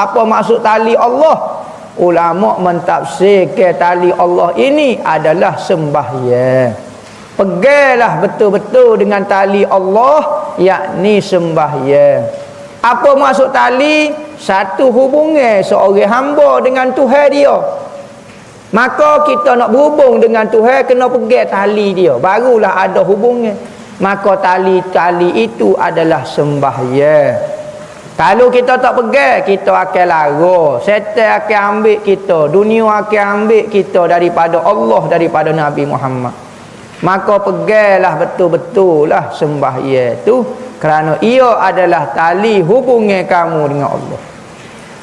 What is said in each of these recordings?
apa maksud tali Allah? Ulama mentafsir ke tali Allah ini adalah sembahyang. Pegailah betul-betul dengan tali Allah yakni sembahyang. Apa maksud tali? Satu hubungan seorang hamba dengan Tuhan dia. Maka kita nak berhubung dengan Tuhan kena pegang tali dia. Barulah ada hubungan. Maka tali-tali itu adalah sembahyang kalau kita tak pegang, kita akan lara. Setan akan ambil kita. Dunia akan ambil kita daripada Allah, daripada Nabi Muhammad. Maka peganglah betul-betul lah sembahyang itu. Kerana ia adalah tali hubungan kamu dengan Allah.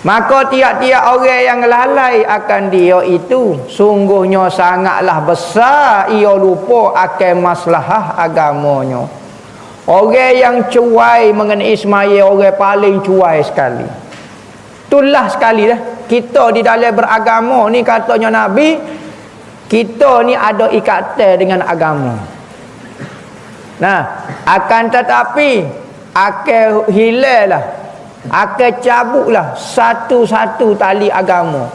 Maka tiap-tiap orang yang lalai akan dia itu Sungguhnya sangatlah besar Ia lupa akan masalah agamanya Orang yang cuai mengenai Ismail orang paling cuai sekali. Itulah sekali dah. Kita di dalam beragama ni katanya Nabi, kita ni ada ikatan dengan agama. Nah, akan tetapi akan hilanglah, akan cabutlah satu-satu tali agama.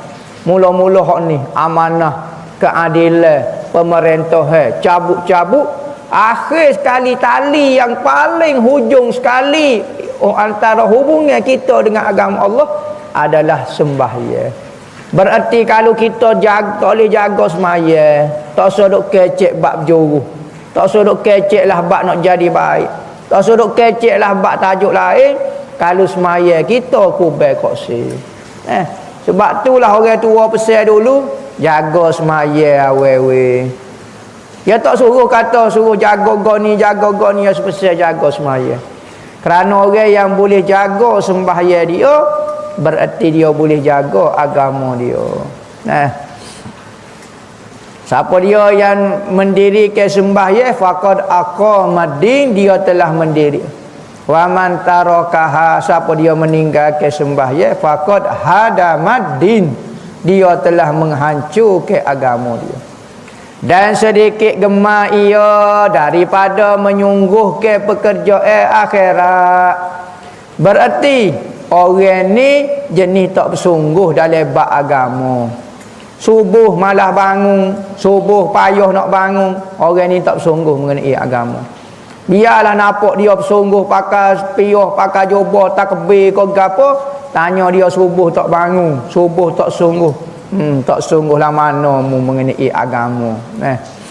Mula-mula hak ni amanah, keadilan, pemerintah cabut-cabut Akhir sekali tali yang paling hujung sekali oh, antara hubungan kita dengan agama Allah adalah sembahyang. Berarti kalau kita jaga, tak boleh jaga semaya, tak sodok kecek bab juru. Tak sodok kecek lah bab nak jadi baik. Tak sodok kecek lah bab tajuk lain. Kalau semaya kita kubel koksi. Eh, sebab itulah orang tua pesan dulu, jaga semaya awe-awe. Dia tak suruh kata suruh jaga goni jaga goni yang spesial jaga semaya. Kerana orang yang boleh jaga sembahyang dia berarti dia boleh jaga agama dia. Nah. Siapa dia yang mendirikan sembahyang faqad aqamaddin dia telah mendiri. Wa man tarakaha siapa dia meninggalkan sembahyang faqad hadamaddin dia telah menghancurkan agama dia dan sedikit gemar ia daripada menyungguh ke pekerjaan akhirat. Berarti orang ni jenis tak bersungguh dalam bab agama. Subuh malah bangun subuh payah nak bangun orang ni tak bersungguh mengenai agama. Biarlah nampak dia bersungguh pakai piyah pakai jubah takbir ke gapo tanya dia subuh tak bangun subuh tak sungguh Hmm, tak sungguhlah mana mu mengenai agama. Eh.